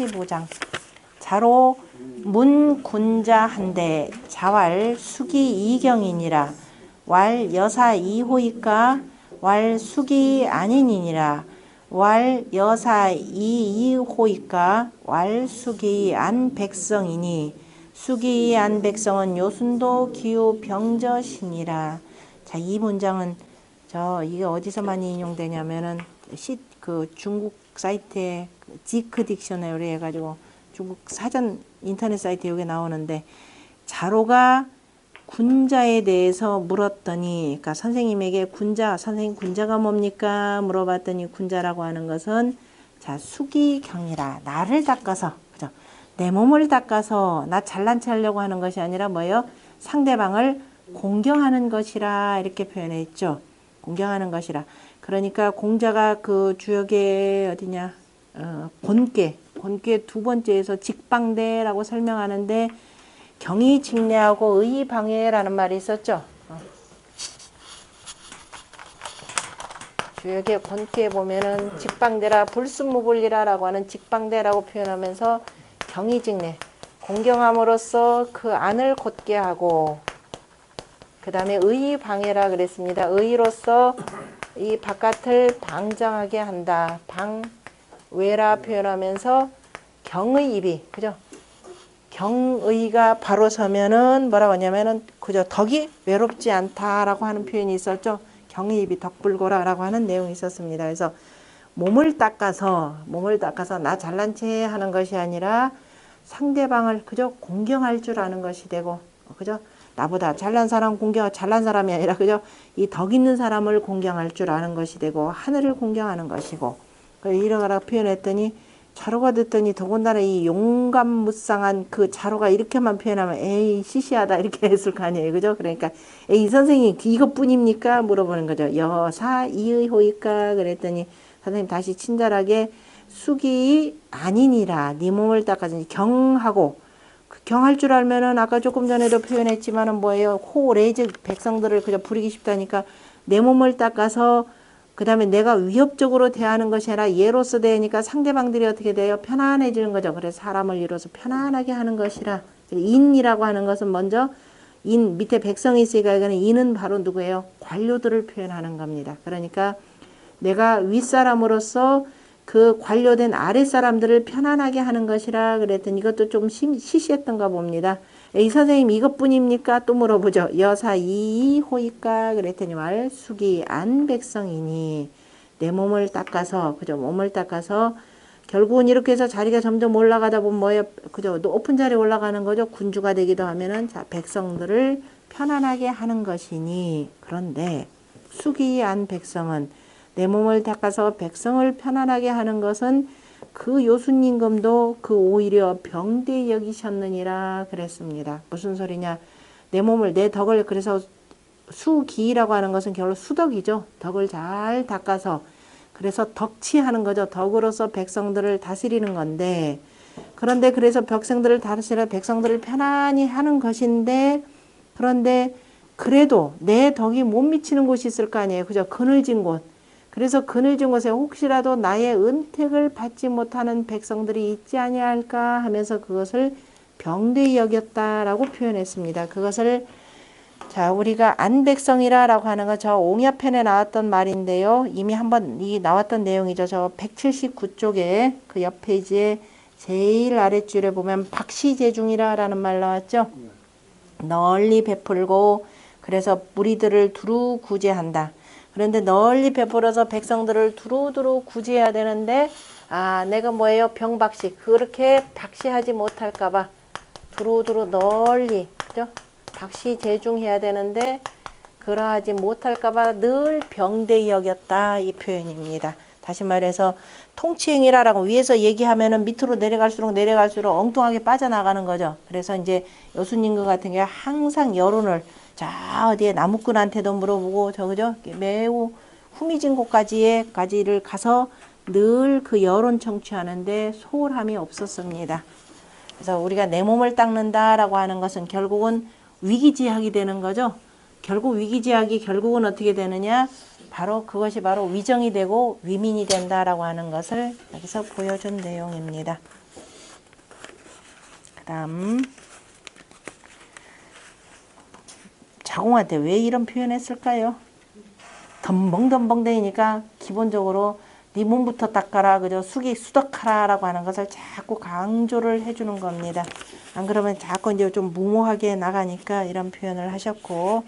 85장. 자로 문군자 한대 자왈 수기 이경이니라. 왈 여사 이호이까 왈 수기 아니니라. 왈 여사 이이호이까 왈 수기 안 백성이니. 수기 안 백성은 요순도 기후 병저신이라. 자 이 문장은 저 이게 어디서 많이 인용되냐면은 시 그 중국 사이트에 그 지크 딕셔너리 해가지고 중국 사전 인터넷 사이트에 여기 나오는데 자로가 군자에 대해서 물었더니 그러니까 선생님에게 군자 선생님 군자가 뭡니까? 물어봤더니 군자라고 하는 것은 자 수기경이라. 나를 닦아서. 그죠? 내 몸을 닦아서 나 잘난 체 하려고 하는 것이 아니라 뭐예요? 상대방을 공경하는 것이라 이렇게 표현했죠. 공경하는 것이라. 그러니까 공자가 그 주역에 어디냐 어, 본께 본께 두 번째에서 직방대라고 설명하는데 경이 직례하고 의 방해라는 말이 있었죠. 어. 주역의 본께 보면은 직방대라 불순무불리라라고 하는 직방대라고 표현하면서 경이 직례 공경함으로써 그 안을 곧게 하고 그 다음에 의 방해라 그랬습니다. 의로서 이 바깥을 방장하게 한다. 방 외라 표현하면서 경의 입이 그죠? 경의가 바로 서면은 뭐라고 하냐면은 그저 덕이 외롭지 않다라고 하는 표현이 있었죠. 경의 입이 덕불고라라고 하는 내용이 있었습니다. 그래서 몸을 닦아서 몸을 닦아서 나 잘난 체 하는 것이 아니라 상대방을 그저 공경할 줄 아는 것이 되고 그죠? 나보다 잘난 사람 공경 잘난 사람이 아니라 그저 이덕 있는 사람을 공경할 줄 아는 것이 되고 하늘을 공경하는 것이고 이러거라 표현했더니 자로가 듣더니 더군다나 이 용감 무쌍한 그 자로가 이렇게만 표현하면 에이 시시하다 이렇게 했을 거 아니에요. 그죠? 그러니까 에이 선생님 이것뿐입니까? 물어보는 거죠. 여사 이의호이까? 그랬더니 선생님 다시 친절하게 숙이 아니니라. 네 몸을 닦아서 경하고. 그 경할 줄 알면은 아까 조금 전에도 표현했지만은 뭐예요? 호레이즈 백성들을 그저 부리기 쉽다니까 내 몸을 닦아서 그 다음에 내가 위협적으로 대하는 것이 아니라 예로서 대니까 상대방들이 어떻게 돼요? 편안해지는 거죠. 그래서 사람을 이뤄서 편안하게 하는 것이라. 인이라고 하는 것은 먼저 인 밑에 백성이 있으니까 이거는 인은 바로 누구예요? 관료들을 표현하는 겁니다. 그러니까 내가 윗사람으로서 그 관료된 아랫사람들을 편안하게 하는 것이라 그랬더니 이것도 좀 시시했던가 봅니다. 이 선생님 이것뿐입니까? 또 물어보죠. 여사 이호이까 그랬더니 말 숙이 안 백성이니 내 몸을 닦아서 그죠 몸을 닦아서 결국은 이렇게 해서 자리가 점점 올라가다 보면 뭐예요? 그죠 높은 자리에 올라가는 거죠. 군주가 되기도 하면은 자 백성들을 편안하게 하는 것이니 그런데 숙이 안 백성은 내 몸을 닦아서 백성을 편안하게 하는 것은 그 요순임금도 그 오히려 병대 여기셨느니라 그랬습니다. 무슨 소리냐? 내 몸을 내 덕을 그래서 수기라고 하는 것은 결론 수덕이죠. 덕을 잘 닦아서 그래서 덕치하는 거죠. 덕으로서 백성들을 다스리는 건데 그런데 그래서 백성들을 다스리라 백성들을 편안히 하는 것인데 그런데 그래도 내 덕이 못 미치는 곳이 있을 거 아니에요. 그죠? 그늘진 곳. 그래서 그늘진 곳에 혹시라도 나의 은택을 받지 못하는 백성들이 있지 아니할까 하면서 그것을 병대 여겼다라고 표현했습니다. 그것을 자 우리가 안백성이라라고 하는 거 저 옹야편에 나왔던 말인데요. 이미 한번 이 나왔던 내용이죠. 저 179쪽에 그 옆 페이지에 제일 아랫줄에 보면 박시제중이라라는 말 나왔죠. 널리 베풀고 그래서 무리들을 두루 구제한다. 그런데 널리 베풀어서 백성들을 두루두루 구제해야 되는데 아 내가 뭐예요 병박시 그렇게 박시하지 못할까봐 두루두루 널리 그죠 박시 제중해야 되는데 그러하지 못할까봐 늘 병대 여겼다 이 표현입니다. 다시 말해서 통치행위라라고 위에서 얘기하면은 밑으로 내려갈수록 내려갈수록 엉뚱하게 빠져나가는 거죠. 그래서 이제 여수님 과 같은 경우 항상 여론을 자 어디에 나무꾼한테도 물어보고 저 그죠 매우 후미진 곳까지에 까지를 가서 늘 그 여론 청취하는데 소홀함이 없었습니다. 그래서 우리가 내 몸을 닦는다라고 하는 것은 결국은 위기지학이 되는 거죠. 결국 위기지학이 결국은 어떻게 되느냐? 바로 그것이 바로 위정이 되고 위민이 된다라고 하는 것을 여기서 보여준 내용입니다. 다음 자공한테 왜 이런 표현했을까요? 덤벙덤벙대니까 기본적으로 네 몸부터 닦아라 그죠 숙이 수덕하라 라고 하는 것을 자꾸 강조를 해주는 겁니다. 안 그러면 자꾸 이제 좀 무모하게 나가니까 이런 표현을 하셨고